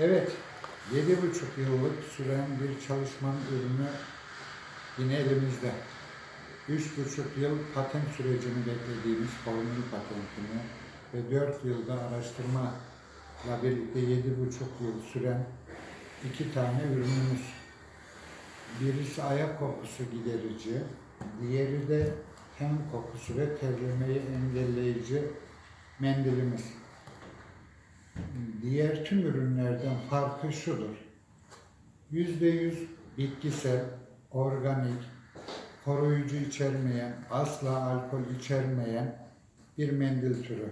Evet, yedi buçuk yıllık süren bir çalışmanın ürünü yine elimizde. Üç buçuk yıl patent sürecini beklediğimiz formül patentini ve dört yılda araştırmayla birlikte yedi buçuk yıl süren iki tane ürünümüz. Birisi ayak kokusu giderici, diğeri de ten kokusu ve terlemeyi engelleyici mendilimiz. Diğer tüm ürünlerden farkı şudur. Yüzde yüz bitkisel, organik, koruyucu içermeyen, asla alkol içermeyen bir mendil türü.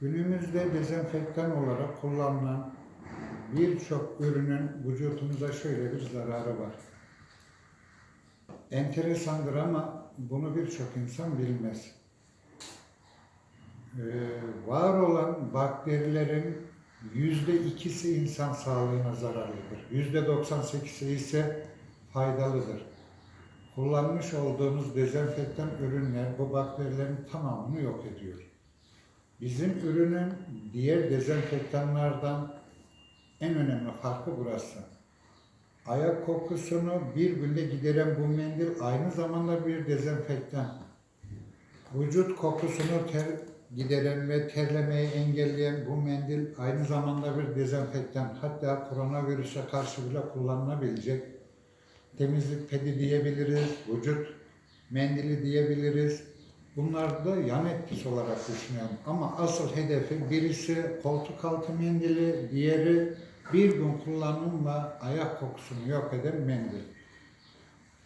Günümüzde dezenfektan olarak kullanılan birçok ürünün vücudumuza şöyle bir zararı var. Enteresandır ama bunu birçok insan bilmez. Ee, var olan bakterilerin yüzde ikisi insan sağlığına zararlıdır. Yüzde 98'i ise faydalıdır. Kullanmış olduğumuz dezenfektan ürünler bu bakterilerin tamamını yok ediyor. Bizim ürünün diğer dezenfektanlardan en önemli farkı burası. Ayak kokusunu bir günde gideren bu mendil aynı zamanda bir dezenfektan. Vücut kokusunu ter, gideren ve terlemeyi engelleyen bu mendil aynı zamanda bir dezenfektan. Hatta koronavirüse karşı bile kullanılabilecek. Temizlik pedi diyebiliriz, vücut mendili diyebiliriz. Bunlar da yan etkisi olarak düşünüyorum. Ama asıl hedefi birisi koltuk altı mendili, diğeri bir gün kullanımla ayak kokusunu yok eden mendil.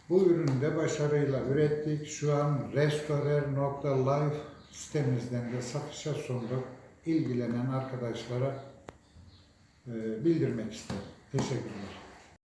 Bu ürünü de başarıyla ürettik. Şu an restorer.life sitemizden de satışa sunduk. İlgilenen arkadaşlara e, bildirmek isterim. Teşekkürler.